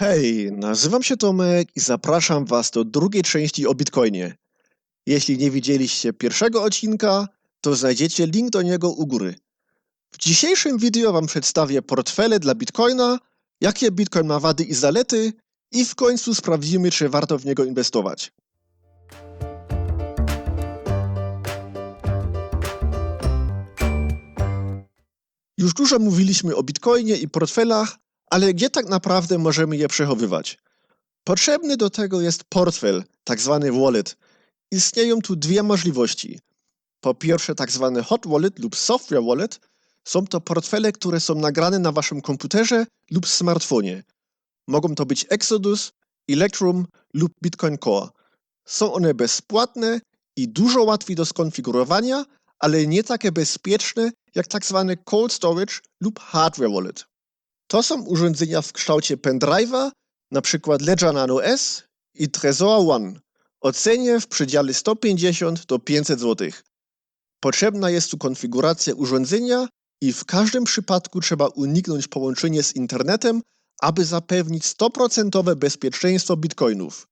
Hej, nazywam się Tomek i zapraszam Was do drugiej części o Bitcoinie. Jeśli nie widzieliście pierwszego odcinka, to znajdziecie link do niego u góry. W dzisiejszym wideo Wam przedstawię portfele dla Bitcoina, jakie Bitcoin ma wady i zalety i w końcu sprawdzimy, czy warto w niego inwestować. Już dużo mówiliśmy o Bitcoinie i portfelach, ale gdzie tak naprawdę możemy je przechowywać? Potrzebny do tego jest portfel, tak zwany wallet. Istnieją tu dwie możliwości. Po pierwsze tak zwany hot wallet lub software wallet. Są to portfele, które są nagrane na waszym komputerze lub smartfonie. Mogą to być Exodus, Electrum lub Bitcoin Core. Są one bezpłatne i dużo łatwiej do skonfigurowania, ale nie takie bezpieczne jak tak zwany cold storage lub hardware wallet. To są urządzenia w kształcie pendrive'a, np. Ledger Nano S i Trezor One o cenie w przedziale 150 do 500 zł. Potrzebna jest tu konfiguracja urządzenia i w każdym przypadku trzeba uniknąć połączenia z internetem, aby zapewnić 100% bezpieczeństwo bitcoinów.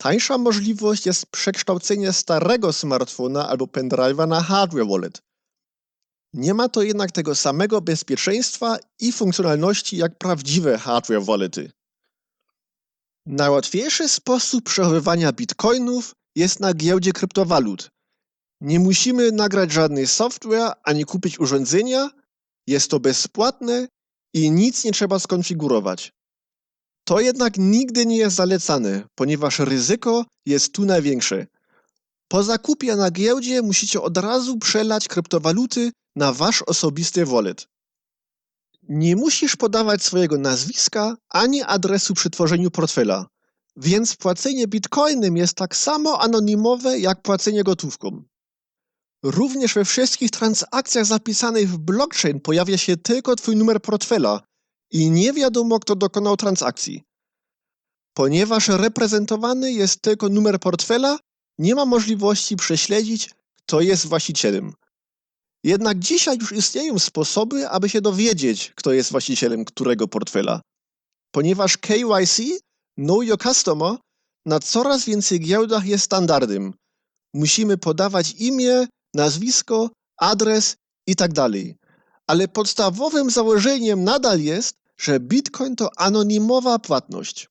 Tańsza możliwość jest przekształcenie starego smartfona albo pendrive'a na hardware wallet. Nie ma to jednak tego samego bezpieczeństwa i funkcjonalności jak prawdziwe hardware wallety. Najłatwiejszy sposób przechowywania bitcoinów jest na giełdzie kryptowalut. Nie musimy nagrać żadnej software ani kupić urządzenia, jest to bezpłatne i nic nie trzeba skonfigurować. To jednak nigdy nie jest zalecane, ponieważ ryzyko jest tu największe. Po zakupie na giełdzie musicie od razu przelać kryptowaluty na wasz osobisty wallet. Nie musisz podawać swojego nazwiska ani adresu przy tworzeniu portfela, więc płacenie bitcoinem jest tak samo anonimowe jak płacenie gotówką. Również we wszystkich transakcjach zapisanych w blockchain pojawia się tylko twój numer portfela i nie wiadomo, kto dokonał transakcji. Ponieważ reprezentowany jest tylko numer portfela, nie ma możliwości prześledzić, kto jest właścicielem. Jednak dzisiaj już istnieją sposoby, aby się dowiedzieć, kto jest właścicielem którego portfela. Ponieważ KYC, Know Your Customer, na coraz więcej giełdach jest standardem. Musimy podawać imię, nazwisko, adres itd. Tak Ale podstawowym założeniem nadal jest, że Bitcoin to anonimowa płatność.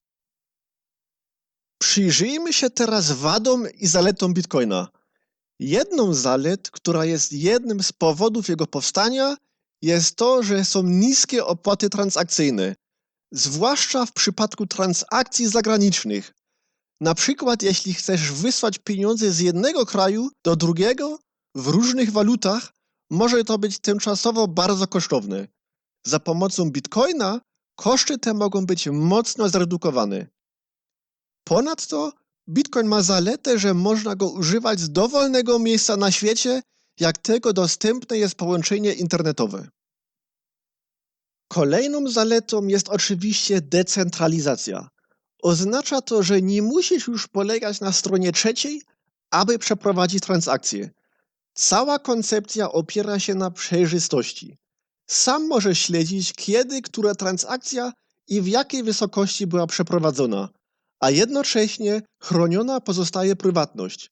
Przyjrzyjmy się teraz wadom i zaletom Bitcoina. Jedną z zalet, która jest jednym z powodów jego powstania, jest to, że są niskie opłaty transakcyjne, zwłaszcza w przypadku transakcji zagranicznych. Na przykład, jeśli chcesz wysłać pieniądze z jednego kraju do drugiego w różnych walutach, może to być tymczasowo bardzo kosztowne. Za pomocą bitcoina koszty te mogą być mocno zredukowane. Ponadto Bitcoin ma zaletę, że można go używać z dowolnego miejsca na świecie, jak tylko dostępne jest połączenie internetowe. Kolejną zaletą jest oczywiście decentralizacja. Oznacza to, że nie musisz już polegać na stronie trzeciej, aby przeprowadzić transakcję. Cała koncepcja opiera się na przejrzystości. Sam możesz śledzić, kiedy która transakcja i w jakiej wysokości była przeprowadzona, a jednocześnie chroniona pozostaje prywatność,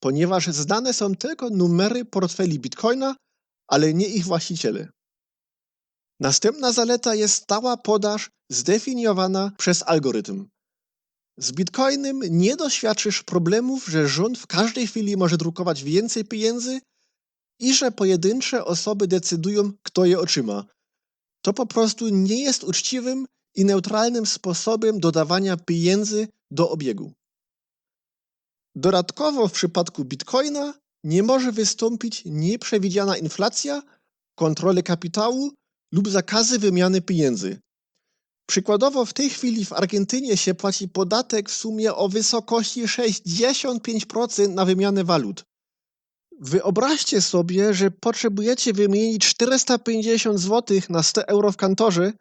ponieważ znane są tylko numery portfeli Bitcoina, ale nie ich właściciele. Następna zaleta jest stała podaż zdefiniowana przez algorytm. Z Bitcoinem nie doświadczysz problemów, że rząd w każdej chwili może drukować więcej pieniędzy i że pojedyncze osoby decydują, kto je otrzyma. To po prostu nie jest uczciwym i neutralnym sposobem dodawania pieniędzy do obiegu. Dodatkowo w przypadku bitcoina nie może wystąpić nieprzewidziana inflacja, kontrole kapitału lub zakazy wymiany pieniędzy. Przykładowo w tej chwili w Argentynie się płaci podatek w sumie o wysokości 65% na wymianę walut. Wyobraźcie sobie, że potrzebujecie wymienić 450 zł na 100 euro w kantorze,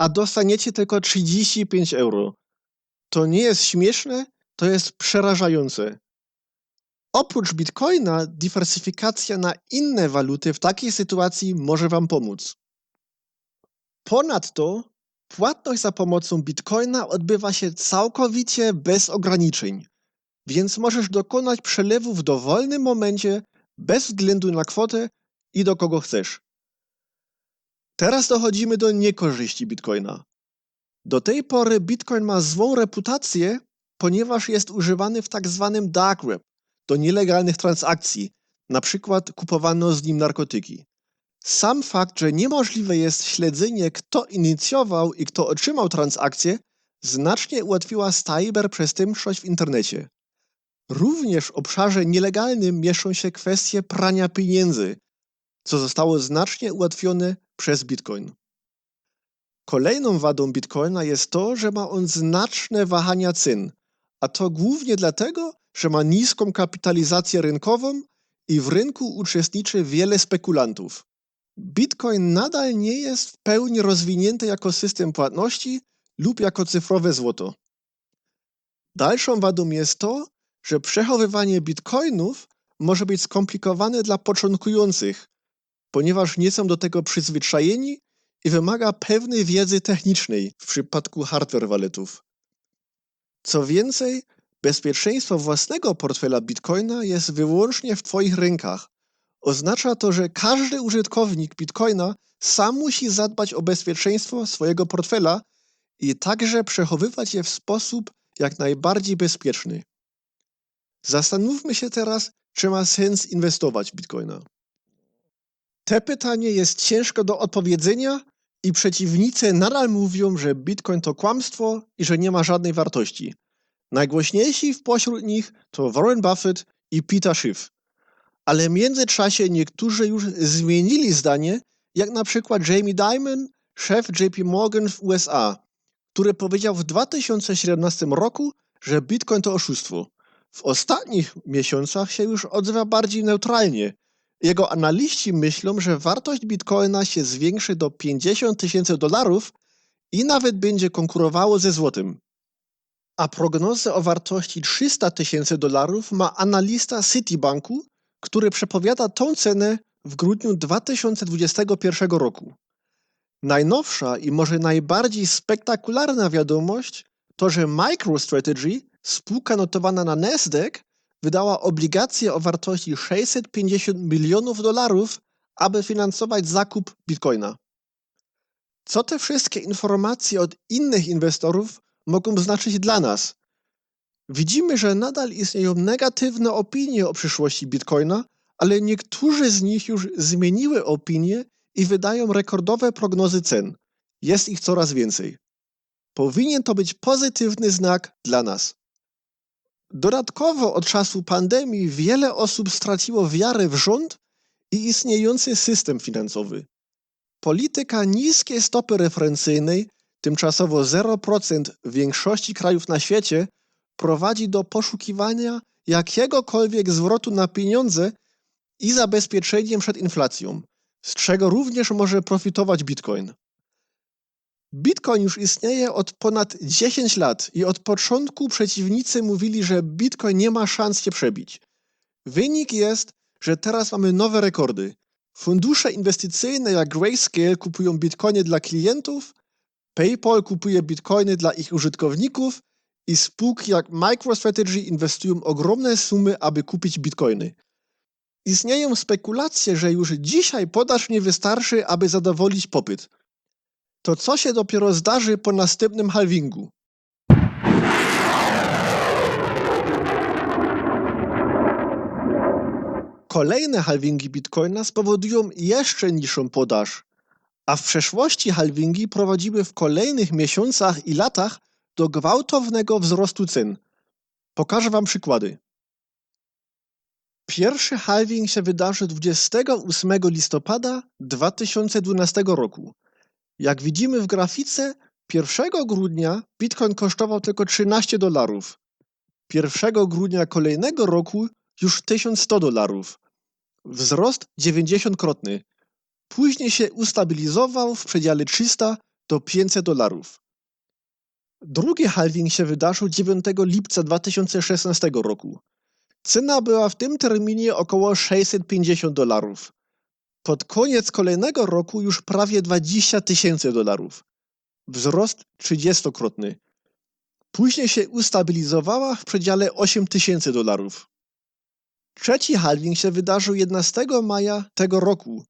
a dostaniecie tylko 35 euro. To nie jest śmieszne, to jest przerażające. Oprócz bitcoina, dywersyfikacja na inne waluty w takiej sytuacji może Wam pomóc. Ponadto Płatność za pomocą bitcoina odbywa się całkowicie bez ograniczeń, więc możesz dokonać przelewu w dowolnym momencie, bez względu na kwotę i do kogo chcesz. Teraz dochodzimy do niekorzyści bitcoina. Do tej pory bitcoin ma złą reputację, ponieważ jest używany w tak zwanym dark web do nielegalnych transakcji, na przykład kupowano z nim narkotyki. Sam fakt, że niemożliwe jest śledzenie, kto inicjował i kto otrzymał transakcję, znacznie ułatwiła cyberprzestępczość w internecie. Również w obszarze nielegalnym mieszczą się kwestie prania pieniędzy, co zostało znacznie ułatwione przez Bitcoin. Kolejną wadą Bitcoina jest to, że ma on znaczne wahania cen, a to głównie dlatego, że ma niską kapitalizację rynkową i w rynku uczestniczy wiele spekulantów. Bitcoin nadal nie jest w pełni rozwinięty jako system płatności lub jako cyfrowe złoto. Dalszą wadą jest to, że przechowywanie bitcoinów może być skomplikowane dla początkujących, ponieważ nie są do tego przyzwyczajeni i wymaga pewnej wiedzy technicznej w przypadku hardware walletów. Co więcej, bezpieczeństwo własnego portfela bitcoina jest wyłącznie w Twoich rękach. Oznacza to, że każdy użytkownik bitcoina sam musi zadbać o bezpieczeństwo swojego portfela i także przechowywać je w sposób jak najbardziej bezpieczny. Zastanówmy się teraz, czy ma sens inwestować w bitcoina. Te pytanie jest ciężko do odpowiedzenia i przeciwnicy nadal mówią, że bitcoin to kłamstwo i że nie ma żadnej wartości. Najgłośniejsi pośród nich to Warren Buffett i Peter Schiff. Ale w międzyczasie niektórzy już zmienili zdanie, jak na przykład Jamie Dimon, szef JP Morgan w USA, który powiedział w 2017 roku, że bitcoin to oszustwo. W ostatnich miesiącach się już odzywa bardziej neutralnie. Jego analiści myślą, że wartość bitcoina się zwiększy do 50 tysięcy dolarów i nawet będzie konkurowało ze złotym. A prognozę o wartości 300 tysięcy dolarów ma analista Citibanku, który przepowiada tą cenę w grudniu 2021 roku. Najnowsza i może najbardziej spektakularna wiadomość to, że MicroStrategy spółka notowana na Nasdaq wydała obligacje o wartości 650 milionów dolarów, aby finansować zakup bitcoina. Co te wszystkie informacje od innych inwestorów mogą znaczyć dla nas? Widzimy, że nadal istnieją negatywne opinie o przyszłości bitcoina, ale niektórzy z nich już zmieniły opinie i wydają rekordowe prognozy cen. Jest ich coraz więcej. Powinien to być pozytywny znak dla nas. Dodatkowo od czasu pandemii wiele osób straciło wiarę w rząd i istniejący system finansowy. Polityka niskiej stopy referencyjnej, tymczasowo 0% w większości krajów na świecie, prowadzi do poszukiwania jakiegokolwiek zwrotu na pieniądze i zabezpieczeniem przed inflacją, z czego również może profitować Bitcoin. Bitcoin już istnieje od ponad 10 lat i od początku przeciwnicy mówili, że Bitcoin nie ma szans się przebić. Wynik jest, że teraz mamy nowe rekordy. Fundusze inwestycyjne jak Grayscale kupują bitcoiny dla klientów, PayPal kupuje bitcoiny dla ich użytkowników i spółki jak MicroStrategy inwestują ogromne sumy, aby kupić bitcoiny. Istnieją spekulacje, że już dzisiaj podaż nie wystarczy, aby zadowolić popyt to co się dopiero zdarzy po następnym halvingu? Kolejne halvingi Bitcoina spowodują jeszcze niższą podaż, a w przeszłości halvingi prowadziły w kolejnych miesiącach i latach do gwałtownego wzrostu cen. Pokażę Wam przykłady. Pierwszy halving się wydarzył 28 listopada 2012 roku. Jak widzimy w grafice, 1 grudnia Bitcoin kosztował tylko 13 dolarów. 1 grudnia kolejnego roku już 1100 dolarów. Wzrost 90-krotny. Później się ustabilizował w przedziale 300 do 500 dolarów. Drugi halving się wydarzył 9 lipca 2016 roku. Cena była w tym terminie około 650 dolarów. Pod koniec kolejnego roku już prawie 20 tysięcy dolarów. wzrost 30-krotny. Później się ustabilizowała w przedziale 8 tysięcy dolarów. Trzeci halving się wydarzył 11 maja tego roku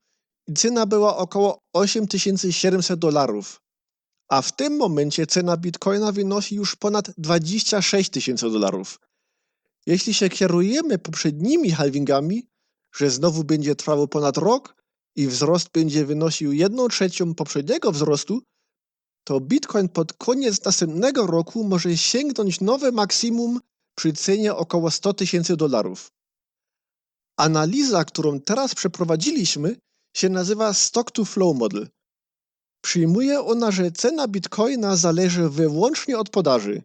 i cena była około 8700 dolarów. A w tym momencie cena bitcoina wynosi już ponad 26 tysięcy dolarów. Jeśli się kierujemy poprzednimi halvingami, że znowu będzie trwało ponad rok i wzrost będzie wynosił 1 trzecią poprzedniego wzrostu, to bitcoin pod koniec następnego roku może sięgnąć nowe maksimum przy cenie około 100 tysięcy dolarów. Analiza, którą teraz przeprowadziliśmy, się nazywa Stock to Flow Model. Przyjmuje ona, że cena bitcoina zależy wyłącznie od podaży.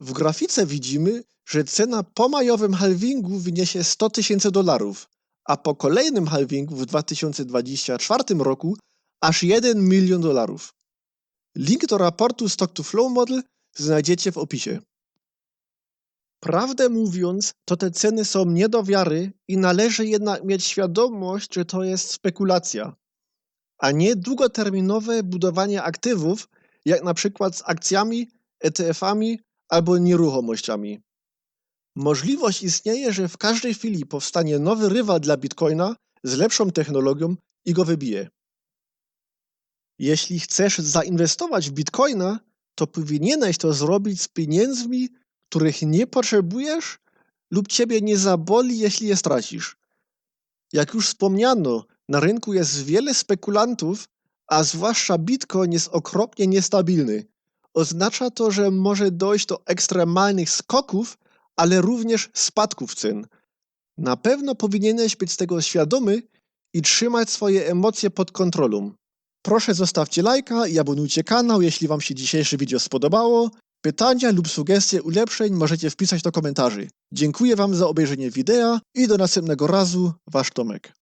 W grafice widzimy, że cena po majowym halvingu wyniesie 100 tysięcy dolarów, a po kolejnym halvingu w 2024 roku aż 1 milion dolarów. Link do raportu Stock to Flow Model znajdziecie w opisie. Prawdę mówiąc, to te ceny są nie do wiary i należy jednak mieć świadomość, że to jest spekulacja, a nie długoterminowe budowanie aktywów, jak na przykład z akcjami, ETF-ami albo nieruchomościami. Możliwość istnieje, że w każdej chwili powstanie nowy rywal dla Bitcoina z lepszą technologią i go wybije. Jeśli chcesz zainwestować w Bitcoina, to powinieneś to zrobić z pieniędzmi, których nie potrzebujesz lub ciebie nie zaboli, jeśli je stracisz. Jak już wspomniano, na rynku jest wiele spekulantów, a zwłaszcza Bitcoin jest okropnie niestabilny. Oznacza to, że może dojść do ekstremalnych skoków, ale również spadków cen. Na pewno powinieneś być z tego świadomy i trzymać swoje emocje pod kontrolą. Proszę zostawcie lajka i abonujcie kanał, jeśli Wam się dzisiejsze wideo spodobało. Pytania lub sugestie ulepszeń możecie wpisać do komentarzy. Dziękuję Wam za obejrzenie wideo i do następnego razu, Wasz Tomek.